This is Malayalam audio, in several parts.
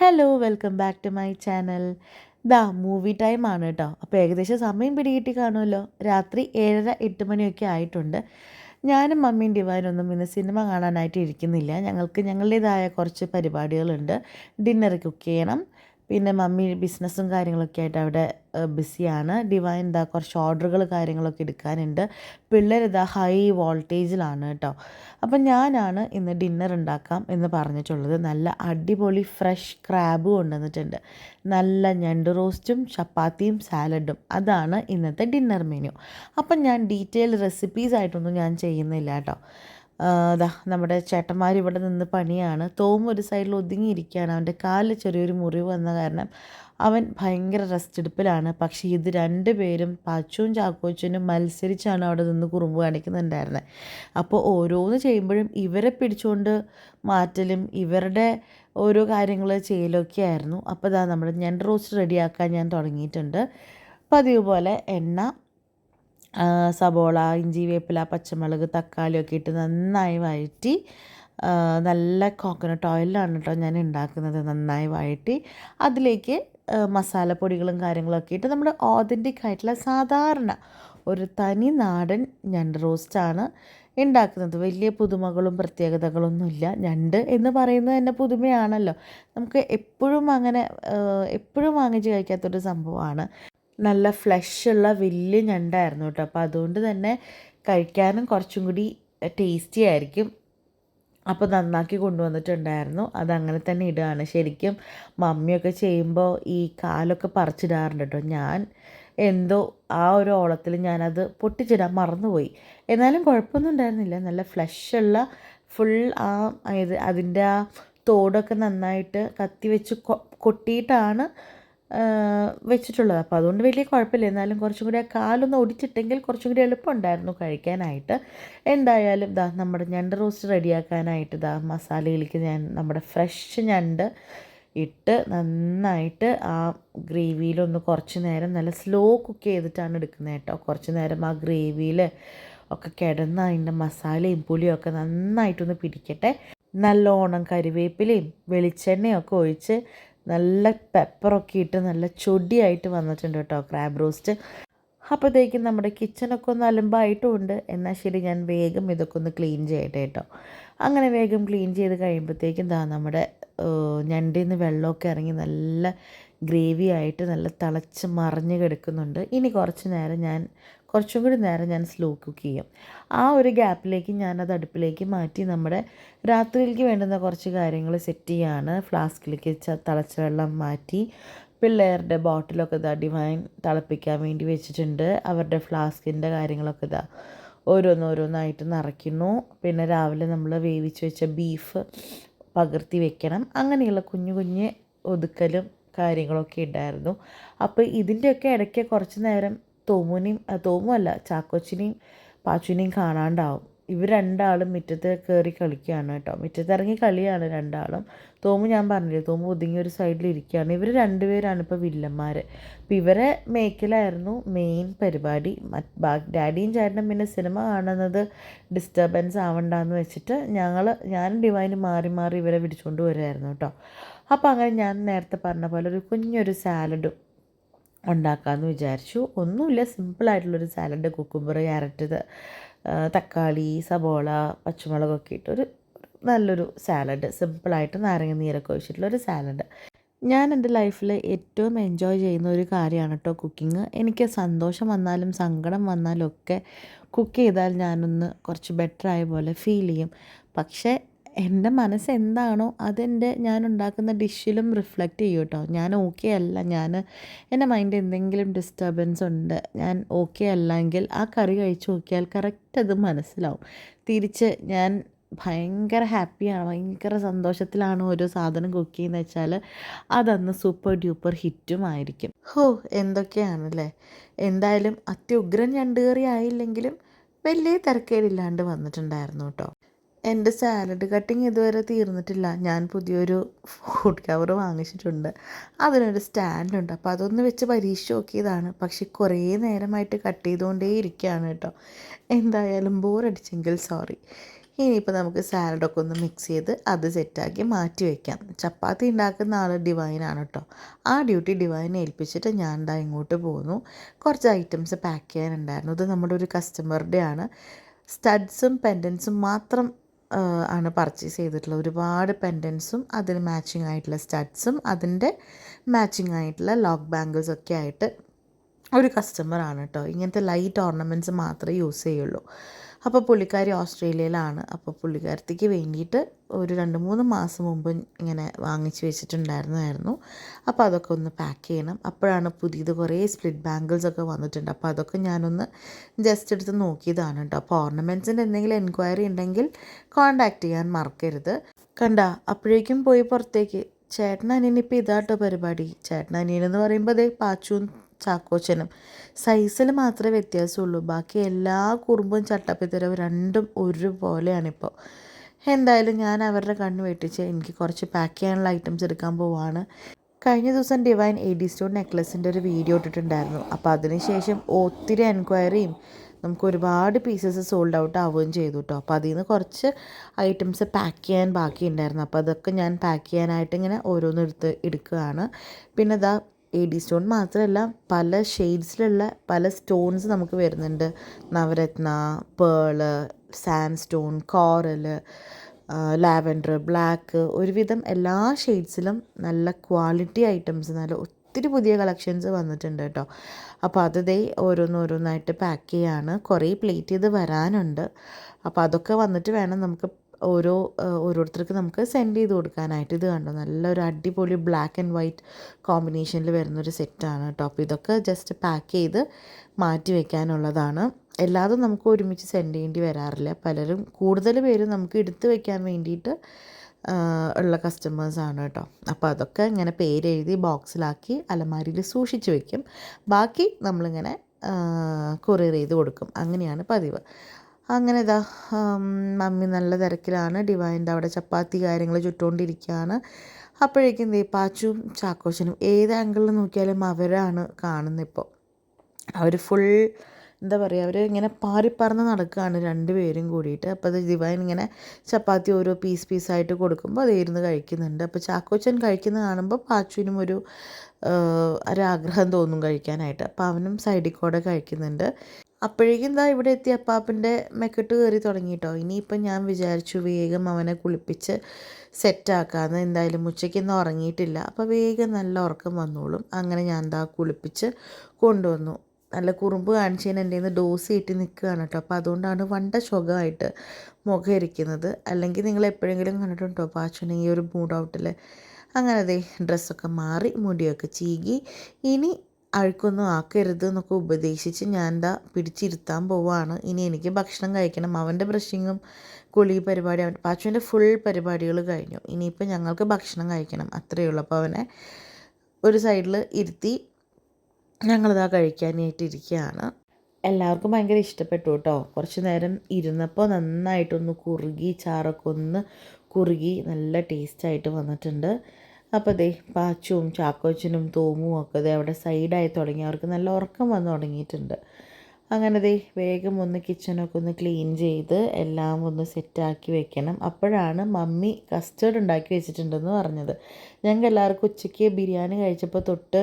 Hello welcome back to my channel ദാ മൂവി ടൈം ആണ് കേട്ടോ അപ്പോൾ ഏകദേശം സമയം പിടികിട്ടി കാണുമല്ലോ. രാത്രി ഏഴര എട്ട് മണിയൊക്കെ ആയിട്ടുണ്ട്. ഞാനും മമ്മിയും ഡിവാനൊന്നും ഇന്ന് സിനിമ കാണാനായിട്ട് ഇരിക്കുന്നില്ല. ഞങ്ങൾക്ക് ഞങ്ങളുടേതായ കുറച്ച് പരിപാടികളുണ്ട്. ഡിന്നർ കുക്ക് ചെയ്യണം. പിന്നെ മമ്മി ബിസിനസ്സും കാര്യങ്ങളൊക്കെ ആയിട്ട് അവിടെ ബിസിയാണ്. ഡിവൈൻ ഇതാ കുറച്ച് ഓർഡറുകൾ കാര്യങ്ങളൊക്കെ എടുക്കാനുണ്ട്. പിള്ളേർ ഇതാ ഹൈ വോൾട്ടേജിലാണ് കേട്ടോ. അപ്പം ഞാനാണ് ഇന്ന് ഡിന്നർ ഉണ്ടാക്കാം എന്ന് പറഞ്ഞിട്ടുള്ളത്. നല്ല അടിപൊളി ഫ്രഷ് ക്രാബ് കൊണ്ടുവന്നിട്ടുണ്ട്. നല്ല ഞണ്ട് റോസ്റ്റും ചപ്പാത്തിയും സാലഡും. അതാണ് ഇന്നത്തെ ഡിന്നർ മെനു. അപ്പം ഞാൻ ഡീറ്റെയിൽ റെസിപ്പീസ് ആയിട്ടൊന്നും ഞാൻ ചെയ്യുന്നില്ല കേട്ടോ. അതാ നമ്മുടെ ചേട്ടന്മാർ ഇവിടെ നിന്ന് പണിയാണ്. തോം ഒരു സൈഡിൽ ഒതുങ്ങിയിരിക്കുകയാണ്. അവന്റെ കാലിൽ ചെറിയൊരു മുറിവ് വന്ന കാരണം അവൻ ഭയങ്കര റെസ്റ്റ് എടുപ്പിലാണ്. പക്ഷേ ഇത് രണ്ട് പേരും പാച്ചുവും ചാക്കോച്ചനും മത്സരിച്ചാണ് അവിടെ നിന്ന് കുറുമ്പ് കാണിക്കുന്നുണ്ടായിരുന്നത് അപ്പോൾ ഓരോന്ന് ചെയ്യുമ്പോഴും ഇവരെ പിടിച്ചുകൊണ്ട് മാറ്റലും ഇവരുടെ ഓരോ കാര്യങ്ങൾ ചെയ്യലൊക്കെ ആയിരുന്നു. അപ്പോൾ ഇതാ നമ്മൾ ഞണ്ട് റോസ്റ്റ് റെഡിയാക്കാൻ ഞാൻ തുടങ്ങിയിട്ടുണ്ട്. പതിവ് പോലെ എണ്ണ സബോള ഇഞ്ചി വേപ്പില പച്ചമുളക് തക്കാളിയൊക്കെ ഇട്ട് നന്നായി വഴറ്റി നല്ല കോക്കനട്ട് ഓയിലാണ് കേട്ടോ ഞാൻ ഉണ്ടാക്കുന്നത് നന്നായി വഴറ്റി അതിലേക്ക് മസാലപ്പൊടികളും കാര്യങ്ങളൊക്കെ ഇട്ട് നമ്മുടെ ഓതന്റിക് ആയിട്ടുള്ള സാധാരണ ഒരു തനി നാടൻ ഞണ്ട് റോസ്റ്റാണ് ഉണ്ടാക്കുന്നത് വലിയ പുതുമകളും പ്രത്യേകതകളൊന്നുമില്ല ഞണ്ട് എന്ന് പറയുന്നത് തന്നെ പുതുമയാണല്ലോ. നമുക്ക് എപ്പോഴും അങ്ങനെ എപ്പോഴും വാങ്ങിച്ച് കഴിക്കാത്തൊരു സംഭവമാണ്. നല്ല ഫ്ലഷുള്ള വലിയ ഞണ്ടായിരുന്നു കേട്ടോ. അപ്പോൾ അതുകൊണ്ട് തന്നെ കഴിക്കാനും കുറച്ചും കൂടി ടേസ്റ്റി ആയിരിക്കും. അപ്പോൾ നന്നാക്കി കൊണ്ടുവന്നിട്ടുണ്ടായിരുന്നു. അതങ്ങനെ തന്നെ ഇടുകയാണ് ശരിക്കും മമ്മിയൊക്കെ ചെയ്യുമ്പോൾ ഈ കാലൊക്കെ പറിച്ചിടാറുണ്ട് കേട്ടോ. ഞാൻ എന്തോ ആ ഒരു ഓളത്തിൽ ഞാനത് പൊട്ടിച്ചിടാൻ മറന്നുപോയി. എന്നാലും കുഴപ്പമൊന്നും ഉണ്ടായിരുന്നില്ല. നല്ല ഫ്ലഷുള്ള ഫുൾ ആ ഇത് അതിന്റെ ആ തോടൊക്കെ നന്നായിട്ട് കത്തി വെച്ച് കൊട്ടിയിട്ടാണ് വെച്ചിട്ടുള്ളത്. അപ്പോൾ അതുകൊണ്ട് വലിയ കുഴപ്പമില്ല. എന്നാലും കുറച്ചും കൂടി ആ കാലൊന്ന് ഒടിച്ചിട്ടെങ്കിൽ കുറച്ചും കൂടി എളുപ്പമുണ്ടായിരുന്നു കഴിക്കാനായിട്ട്. എന്തായാലും ഇതാ നമ്മുടെ ഞണ്ട് റോസ്റ്റ് റെഡിയാക്കാനായിട്ട് ഇതാ മസാലയിലേക്ക് ഞാൻ നമ്മുടെ ഫ്രഷ് ഞണ്ട് ഇട്ട് നന്നായിട്ട് ആ ഗ്രേവിയിലൊന്ന് കുറച്ച് നേരം നല്ല സ്ലോ കുക്ക് ചെയ്തിട്ടാണ് എടുക്കുന്നത് കേട്ടോ. കുറച്ച് നേരം ആ ഗ്രേവിയിൽ ഒക്കെ കിടന്ന് അതിന്റെ മസാലയും പുളിയും ഒക്കെ നന്നായിട്ടൊന്ന് പിടിക്കട്ടെ. നല്ലോണം കരിവേപ്പിലയും വെളിച്ചെണ്ണയും ഒക്കെ ഒഴിച്ച് നല്ല പെപ്പറൊക്കെ ഇട്ട് നല്ല ചൊടിയായിട്ട് വന്നിട്ടുണ്ട് കേട്ടോ ക്രാബ് റോസ്റ്റ് അപ്പോഴത്തേക്കും നമ്മുടെ കിച്ചണൊക്കെ ഒന്ന് അലമ്പായിട്ടുമുണ്ട് എന്നാൽ ശരി ഞാൻ വേഗം ഇതൊക്കെ ഒന്ന് ക്ലീൻ ചെയ്യട്ടെ കേട്ടോ. അങ്ങനെ വേഗം ക്ലീൻ ചെയ്ത് കഴിയുമ്പോഴത്തേക്കും ദാ നമ്മുടെ ഞണ്ടിൽ നിന്ന് വെള്ളമൊക്കെ ഇറങ്ങി നല്ല ഗ്രേവി ആയിട്ട് നല്ല തിളച്ച് മറിഞ്ഞ് കിടക്കുന്നുണ്ട്. ഇനി കുറച്ച് നേരം ഞാൻ കുറച്ചും കൂടി നേരം ഞാൻ സ്ലോ കുക്ക് ചെയ്യും. ആ ഒരു ഗ്യാപ്പിലേക്ക് ഞാനത് അടുപ്പിലേക്ക് മാറ്റി നമ്മുടെ രാത്രിയിലേക്ക് വേണ്ടുന്ന കുറച്ച് കാര്യങ്ങൾ സെറ്റ് ചെയ്യാണ്. ഫ്ലാസ്കിലേക്ക് തിളച്ച വെള്ളം മാറ്റി പിള്ളേരുടെ ബോട്ടിലൊക്കെ ഇതാ ഡിവൈൻ തിളപ്പിക്കാൻ വേണ്ടി വെച്ചിട്ടുണ്ട്. അവരുടെ ഫ്ലാസ്കിന്റെ കാര്യങ്ങളൊക്കെ ഇതാ ഓരോന്നോരോന്നായിട്ട് നിറയ്ക്കുന്നു. പിന്നെ രാവിലെ നമ്മൾ വേവിച്ച് വെച്ച ബീഫ് പകർത്തി വെക്കണം. അങ്ങനെയുള്ള കുഞ്ഞു കുഞ്ഞ് ഒതുക്കലും കാര്യങ്ങളൊക്കെ ഉണ്ടായിരുന്നു. അപ്പോൾ ഇതിന്റെയൊക്കെ ഇടയ്ക്ക് കുറച്ച് നേരം തോമുനെയും തോമുമല്ല ചാക്കോച്ചിനെയും പാച്ചുവിനെയും കാണാണ്ടാവും. ഇവർ രണ്ടാളും മുറ്റത്ത് കയറി കളിക്കുകയാണ് കേട്ടോ. മുറ്റത്ത് ഇറങ്ങി കളിയാണ് രണ്ടാളും. തോമു ഞാൻ പറഞ്ഞില്ലേ തോമു ഒതുങ്ങി ഒരു സൈഡിൽ ഇരിക്കുകയാണ്. ഇവർ രണ്ടുപേരാണ് ഇപ്പോൾ വില്ലന്മാർ അപ്പം ഇവരെ മേക്കിലായിരുന്നു മെയിൻ പരിപാടി. ഡാഡിയും ചേട്ടനും പിന്നെ സിനിമ കാണുന്നത് ഡിസ്റ്റർബൻസ് ആവണ്ടെന്ന് വെച്ചിട്ട് ഞങ്ങൾ ഞാനും ഡിവൈന് മാറി മാറി ഇവരെ പിടിച്ചുകൊണ്ട് വരുമായിരുന്നു കേട്ടോ. അപ്പോൾ അങ്ങനെ ഞാൻ നേരത്തെ പറഞ്ഞ പോലെ ഒരു കുഞ്ഞൊരു സാലഡും ഉണ്ടാക്കാമെന്ന് വിചാരിച്ചു. ഒന്നുമില്ല സിമ്പിളായിട്ടുള്ളൊരു സാലഡ് കുക്കുമ്പർ ക്യാരറ്റ് തക്കാളി സബോള പച്ചമുളകൊക്കെ ഇട്ടൊരു നല്ലൊരു സാലഡ് സിമ്പിളായിട്ട് നാരങ്ങ നീരൊക്കെ ഒഴിച്ചിട്ടുള്ളൊരു സാലഡ് ഞാൻ എന്റെ ലൈഫിൽ ഏറ്റവും എൻജോയ് ചെയ്യുന്ന ഒരു കാര്യമാണ് കേട്ടോ കുക്കിങ് എനിക്ക് സന്തോഷം വന്നാലും സങ്കടം വന്നാലും ഒക്കെ കുക്ക് ചെയ്താൽ ഞാനൊന്ന് കുറച്ച് ബെറ്റർ ആയ പോലെ ഫീൽ ചെയ്യും. പക്ഷേ എന്റെ മനസ്സ് എന്താണോ അതെന്റെ ഞാൻ ഉണ്ടാക്കുന്ന ഡിഷിലും റിഫ്ലക്റ്റ് ചെയ്യും കേട്ടോ ഞാൻ ഓക്കെ അല്ല. ഞാൻ എന്റെ മൈൻഡ് എന്തെങ്കിലും ഡിസ്റ്റർബൻസ് ഉണ്ട്. ഞാൻ ഓക്കെ അല്ലെങ്കിൽ ആ കറി കഴിച്ച് നോക്കിയാൽ കറക്റ്റ് അത് മനസ്സിലാവും. തിരിച്ച് ഞാൻ ഭയങ്കര ഹാപ്പിയാണ് ഭയങ്കര സന്തോഷത്തിലാണ് ഓരോ സാധനം കുക്ക് ചെയ്യുന്നത് വെച്ചാൽ അതന്ന് സൂപ്പർ ഡ്യൂപ്പർ ഹിറ്റും ആയിരിക്കും. ഹോ എന്തൊക്കെയാണല്ലേ? എന്തായാലും അത്യുഗ്രൻ ഞണ്ടുകറി ആയില്ലെങ്കിലും വലിയ തിരക്കേടില്ലാണ്ട് വന്നിട്ടുണ്ടായിരുന്നു കേട്ടോ. എന്റെ സാലഡ് കട്ടിങ് ഇതുവരെ തീർന്നിട്ടില്ല. ഞാൻ പുതിയൊരു ഫുഡ് കവർ വാങ്ങിച്ചിട്ടുണ്ട്. അതിനൊരു സ്റ്റാൻഡുണ്ട് അപ്പോൾ അതൊന്ന് വെച്ച് പരീക്ഷിച്ച് നോക്കിയതാണ്. പക്ഷെ കുറേ നേരമായിട്ട് കട്ട് ചെയ്തുകൊണ്ടേ ഇരിക്കുകയാണ് കേട്ടോ. എന്തായാലും ബോറടിച്ചെങ്കിൽ സോറി ഇനിയിപ്പോൾ നമുക്ക് സാലഡൊക്കെ ഒന്ന് മിക്സ് ചെയ്ത് അത് സെറ്റാക്കി മാറ്റി വയ്ക്കാം ചപ്പാത്തി ഉണ്ടാക്കുന്ന ആൾ ഡിവൈനാണ് കേട്ടോ. ആ ഡ്യൂട്ടി ഡിവൈനെ ഏൽപ്പിച്ചിട്ട് ഞാൻ എന്താ ഇങ്ങോട്ട് പോന്നു. കുറച്ച് ഐറ്റംസ് പാക്ക് ചെയ്യാനുണ്ടായിരുന്നു. ഇത് നമ്മുടെ ഒരു കസ്റ്റമറുടെ ആണ്. സ്റ്റഡ്സും പെൻഡൻസും മാത്രം ആണ് പർച്ചേസ് ചെയ്തിട്ടുള്ളത്. ഒരുപാട് പെൻഡൻസും അതിന് മാച്ചിങ് ആയിട്ടുള്ള സ്റ്റഡ്സും അതിന്റെ മാച്ചിങ് ആയിട്ടുള്ള ലോക്ക് ബാങ്കിൾസ് ഒക്കെ ആയിട്ട് ഒരു കസ്റ്റമറാണ് കേട്ടോ ഇങ്ങനത്തെ ലൈറ്റ് ഓർണമെന്റ്സ് മാത്രമേ യൂസ് ചെയ്യുള്ളൂ. അപ്പോൾ പുള്ളിക്കാരി ഓസ്ട്രേലിയയിലാണ്. അപ്പോൾ പുള്ളിക്കാരത്തിക്ക് വേണ്ടിയിട്ട് ഒരു രണ്ട് മൂന്ന് മാസം മുമ്പ് ഇങ്ങനെ വാങ്ങിച്ച് വെച്ചിട്ടുണ്ടായിരുന്നതായിരുന്നു അപ്പോൾ അതൊക്കെ ഒന്ന് പാക്ക് ചെയ്യണം. അപ്പോഴാണ് പുതിയത് കുറേ സ്പ്ലിറ്റ് ബാംഗിൾസ് ഒക്കെ വന്നിട്ടുണ്ട്. അപ്പോൾ അതൊക്കെ ഞാനൊന്ന് ജസ്റ്റ് എടുത്ത് നോക്കിയതാണ് കേട്ടോ അപ്പോൾ ഓർണമെന്റ്സിന്റെ എന്തെങ്കിലും എൻക്വയറി ഉണ്ടെങ്കിൽ കോൺടാക്റ്റ് ചെയ്യാൻ മറക്കരുത്. കണ്ട അപ്പോഴേക്കും പോയി പുറത്തേക്ക്. ചേട്ടൻ അനിയനിപ്പോൾ ഇതാട്ടോ പരിപാടി. ചേട്ടൻ അനിയനെന്ന് പറയുമ്പോൾ അതേ പാച്ചുവും ചാക്കോച്ചനും. സൈസിൽ മാത്രമേ വ്യത്യാസമുള്ളൂ. ബാക്കി എല്ലാ കുറുമ്പും ചട്ടപ്പിത്തരവും രണ്ടും ഒരുപോലെയാണിപ്പോൾ എന്തായാലും ഞാൻ അവരുടെ കണ്ണ് വെട്ടിച്ച് എനിക്ക് കുറച്ച് പാക്ക് ചെയ്യാനുള്ള ഐറ്റംസ് എടുക്കാൻ പോവാണ്. കഴിഞ്ഞ ദിവസം ഡിവൈൻ എ ഡി സ്റ്റോൺ നെക്ലസിന്റെ ഒരു വീഡിയോ ഇട്ടിട്ടുണ്ടായിരുന്നു. അപ്പോൾ അതിനുശേഷം ഒത്തിരി എൻക്വയറിയും നമുക്ക് ഒരുപാട് പീസസ് സോൾഡ് ഔട്ട് ആവുകയും ചെയ്തു കേട്ടോ അപ്പോൾ അതിൽ നിന്ന് കുറച്ച് ഐറ്റംസ് പാക്ക് ചെയ്യാൻ ബാക്കിയുണ്ടായിരുന്നു. അപ്പോൾ അതൊക്കെ ഞാൻ പാക്ക് ചെയ്യാനായിട്ട് ഇങ്ങനെ ഓരോന്ന് എടുത്ത് എടുക്കുകയാണ്. പിന്നെ ഇതാ എ ഡി സ്റ്റോൺ മാത്രമല്ല പല ഷെയ്ഡ്സിലുള്ള പല സ്റ്റോൺസ് നമുക്ക് വരുന്നുണ്ട്. Navaratna pearl sand stone coral lavender black ഒരുവിധം എല്ലാ ഷെയ്ഡ്സിലും നല്ല ക്വാളിറ്റി ഐറ്റംസ് നല്ല ഒത്തിരി പുതിയ കളക്ഷൻസ് വന്നിട്ടുണ്ട് കേട്ടോ. അപ്പോൾ അത് ഓരോന്നോരോന്നായിട്ട് പാക്ക് ചെയ്യാണ്. കുറേ പ്ലേറ്റ് ചെയ്ത് വരാനുണ്ട്. അപ്പോൾ അതൊക്കെ വന്നിട്ട് വേണം നമുക്ക് ഓരോ ഓരോരുത്തർക്ക് നമുക്ക് സെൻഡ് ചെയ്ത് കൊടുക്കാനായിട്ട് ഇത് കണ്ടോ. നല്ലൊരു അടിപൊളി ബ്ലാക്ക് ആൻഡ് വൈറ്റ് കോമ്പിനേഷനിൽ വരുന്നൊരു സെറ്റാണ് അപ്പോൾ ഇതൊക്കെ ജസ്റ്റ് പാക്ക് ചെയ്ത് മാറ്റി വെക്കാനുള്ളതാണ്. എല്ലാതും നമുക്ക് ഒരുമിച്ച് സെൻഡ് ചെയ്യേണ്ടി വരാറില്ല. പലരും കൂടുതൽ പേരും നമുക്ക് എടുത്ത് വെക്കാൻ വേണ്ടിയിട്ട് ഉള്ള കസ്റ്റമേഴ്സാണ് കേട്ടോ അപ്പോൾ അതൊക്കെ ഇങ്ങനെ പേരെഴുതി ബോക്സിലാക്കി അലമാരിയിൽ സൂക്ഷിച്ച് വെക്കും. ബാക്കി നമ്മളിങ്ങനെ കൊറിയർ ചെയ്ത് കൊടുക്കും. അങ്ങനെയാണ് പതിവ്. അങ്ങനെ ഇതാ മമ്മി നല്ല തിരക്കിലാണ്. ഡിവൈന്റെ അവിടെ ചപ്പാത്തി കാര്യങ്ങൾ ചുട്ടുകൊണ്ടിരിക്കുകയാണ് അപ്പോഴേക്കും ദേ പാച്ചും ചാക്കോച്ചനും ഏത് ആംഗിളിൽ നോക്കിയാലും അവരാണ് കാണുന്നത് ഇപ്പോൾ. അവർ ഫുൾ എന്താ പറയുക അവർ ഇങ്ങനെ പാറിപ്പറന്ന് നടക്കുകയാണ് രണ്ടുപേരും കൂടിയിട്ട്. അപ്പോൾ അത് ഡിവൈൻ ഇങ്ങനെ ചപ്പാത്തി ഓരോ പീസ് പീസായിട്ട് കൊടുക്കുമ്പോൾ അത് ഇരുന്ന് കഴിക്കുന്നുണ്ട്. അപ്പോൾ ചാക്കോച്ചൻ കഴിക്കുന്നത് കാണുമ്പോൾ പാച്ചുവിനും ഒരു ഒരാഗ്രഹം തോന്നും കഴിക്കാനായിട്ട്. അപ്പോൾ അവനും സൈഡിൽ കൂടെ കഴിക്കുന്നുണ്ട്. അപ്പോഴേക്കും എന്താ ഇവിടെ എത്തി അപ്പാപ്പന്റെ മെക്കെട്ട് കയറി തുടങ്ങി കേട്ടോ ഇനിയിപ്പം ഞാൻ വിചാരിച്ചു വേഗം അവനെ കുളിപ്പിച്ച് സെറ്റാക്കാമെന്ന് എന്തായാലും ഉച്ചയ്ക്കൊന്നും ഉറങ്ങിയിട്ടില്ല. അപ്പോൾ വേഗം നല്ല ഉറക്കം വന്നോളും. അങ്ങനെ ഞാൻ എന്താ കുളിപ്പിച്ച് കൊണ്ടുവന്നു. നല്ല കുറുമ്പ് കാണിച്ചതിന് എന്റെ നിന്ന് ഡോസ് കയറ്റി നിൽക്കുകയാണ് കേട്ടോ. അപ്പോൾ അതുകൊണ്ടാണ് വണ്ട ശുഖമായിട്ട് മുഖം ഇരിക്കുന്നത്. അല്ലെങ്കിൽ നിങ്ങൾ എപ്പോഴെങ്കിലും കണ്ടിട്ടുണ്ടോ പാച്ചുനെ ഈ ഒരു മൂഡ് ഔട്ടിൽ അങ്ങനെ ദേ ഡ്രസ്സൊക്കെ മാറി മുടിയൊക്കെ ചീകി. ഇനി അഴുക്കൊന്നും ആക്കരുത് എന്നൊക്കെ ഉപദേശിച്ച് ഞാൻ എന്താ പിടിച്ചിരുത്താൻ പോവാണ്. ഇനി എനിക്ക് ഭക്ഷണം കഴിക്കണം. അവന്റെ ബ്രഷിങ്ങും കുളി പരിപാടി അവൻ പാച്ചുവിന്റെ ഫുൾ പരിപാടികൾ കഴിഞ്ഞു. ഇനിയിപ്പോൾ ഞങ്ങൾക്ക് ഭക്ഷണം കഴിക്കണം. അത്രയേ ഉള്ളൂ. അപ്പോൾ അവനെ ഒരു സൈഡിൽ ഇരുത്തി ഞങ്ങളിതാ കഴിക്കാനായിട്ടിരിക്കുകയാണ്. എല്ലാവർക്കും ഭയങ്കര ഇഷ്ടപ്പെട്ടു കേട്ടോ. കുറച്ച് നേരം ഇരുന്നപ്പോൾ നന്നായിട്ടൊന്ന് കുറുകി ചാറൊക്കെ ഒന്ന് കുറുകി നല്ല ടേസ്റ്റായിട്ട് വന്നിട്ടുണ്ട്. അപ്പോൾ ദേ പാച്ചും ചാക്കോച്ചനും തോമും ഒക്കെ ദേ അവിടെ സൈഡായി തുടങ്ങി. അവർക്ക് നല്ല ഉറക്കം വന്ന് തുടങ്ങിയിട്ടുണ്ട്. അങ്ങനെ ദേ വേഗം ഒന്ന് കിച്ചനൊക്കെ ഒന്ന് ക്ലീൻ ചെയ്ത് എല്ലാം ഒന്ന് സെറ്റാക്കി വെക്കണം. അപ്പോഴാണ് മമ്മി കസ്റ്റേർഡ് ഉണ്ടാക്കി വെച്ചിട്ടുണ്ടെന്ന് പറഞ്ഞത്. ഞങ്ങൾക്ക് എല്ലാവർക്കും ഉച്ചയ്ക്ക് ബിരിയാണി കഴിച്ചപ്പോൾ തൊട്ട്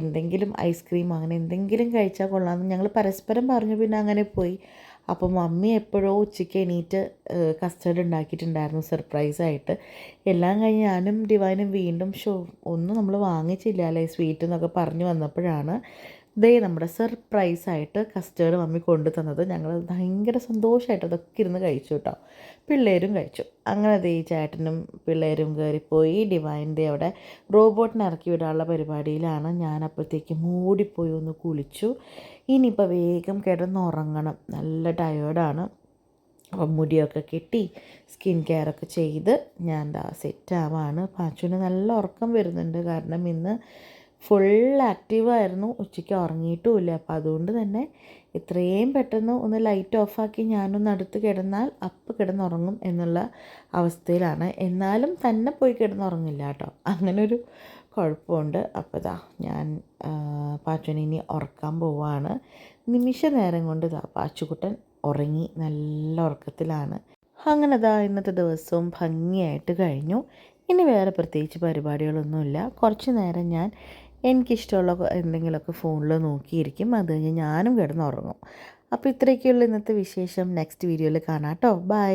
എന്തെങ്കിലും ഐസ്ക്രീം അങ്ങനെ എന്തെങ്കിലും കഴിച്ചാൽ കൊള്ളാമെന്ന് ഞങ്ങൾ പരസ്പരം പറഞ്ഞു. പിന്നെ അങ്ങനെ പോയി. അപ്പോൾ മമ്മി എപ്പോഴോ ഉച്ചയ്ക്ക് എണീറ്റ് കസ്റ്റേർഡ് ഉണ്ടാക്കിയിട്ടുണ്ടായിരുന്നു സർപ്രൈസായിട്ട് എല്ലാം കഴിഞ്ഞ് ഞാനും ഡിവൈനും വീണ്ടും ഷോ ഒന്നും നമ്മൾ വാങ്ങിച്ചില്ല അല്ലേ സ്വീറ്റ് എന്നൊക്കെ പറഞ്ഞു വന്നപ്പോഴാണ് ദേ നമ്മുടെ സർപ്രൈസായിട്ട് കസ്റ്റേർഡ് മമ്മി കൊണ്ടു തന്നത്. ഞങ്ങൾ ഭയങ്കര സന്തോഷമായിട്ട് അതൊക്കെ ഇരുന്ന് കഴിച്ചു കേട്ടോ പിള്ളേരും കഴിച്ചു. അങ്ങനെ ദേ ചേട്ടനും പിള്ളേരും കയറിപ്പോയി ഡിവൈന്റെ അവിടെ റോബോട്ടിനെ ഇറക്കി വിടാനുള്ള പരിപാടിയിലാണ്. ഞാൻ അപ്പോഴത്തേക്ക് മൂടിപ്പോയി ഒന്ന് കുളിച്ചു. ഇനിയിപ്പോൾ വേഗം കിടന്നുറങ്ങണം നല്ല ടയേർഡാണ് അപ്പം മുടിയൊക്കെ കെട്ടി സ്കിൻ കെയർ ഒക്കെ ചെയ്ത് ഞാൻ സെറ്റാവാണ് പാച്ചുവിന് നല്ല ഉറക്കം വരുന്നുണ്ട്. കാരണം ഇന്ന് ഫുൾ ആക്റ്റീവായിരുന്നു ഉച്ചയ്ക്ക് ഉറങ്ങിയിട്ടുമില്ല. അപ്പോൾ അതുകൊണ്ട് തന്നെ എത്രയും പെട്ടെന്ന് ഒന്ന് ലൈറ്റ് ഓഫാക്കി ഞാനൊന്ന് അടുത്ത് കിടന്നാൽ അപ്പം കിടന്നുറങ്ങും എന്നുള്ള അവസ്ഥയിലാണ്. എന്നാലും തന്നെ പോയി കിടന്നുറങ്ങില്ല കേട്ടോ. അങ്ങനൊരു കുഴപ്പമുണ്ട്. അപ്പോൾ ഇതാ ഞാൻ പാച്ചുവിനെ ഇനി ഉറക്കാൻ പോവാണ്. നിമിഷ നേരം കൊണ്ട് ഇതാ പാച്ചുകുട്ടൻ ഉറങ്ങി നല്ല ഉറക്കത്തിലാണ്. അങ്ങനെ ദാ ഇന്നത്തെ ദിവസവും ഭംഗിയായിട്ട് കഴിഞ്ഞു. ഇനി വേറെ പ്രത്യേകിച്ച് പരിപാടികളൊന്നുമില്ല. കുറച്ച് നേരം ഞാൻ എനിക്കിഷ്ടമുള്ള എന്തെങ്കിലുമൊക്കെ ഫോണിൽ നോക്കിയിരിക്കും. അത് കഴിഞ്ഞ് ഞാനും കിടന്നുറങ്ങും. അപ്പോൾ ഇത്രയൊക്കെയുള്ള ഇന്നത്തെ വിശേഷം. നെക്സ്റ്റ് വീഡിയോയിൽ കാണാം കേട്ടോ ബൈ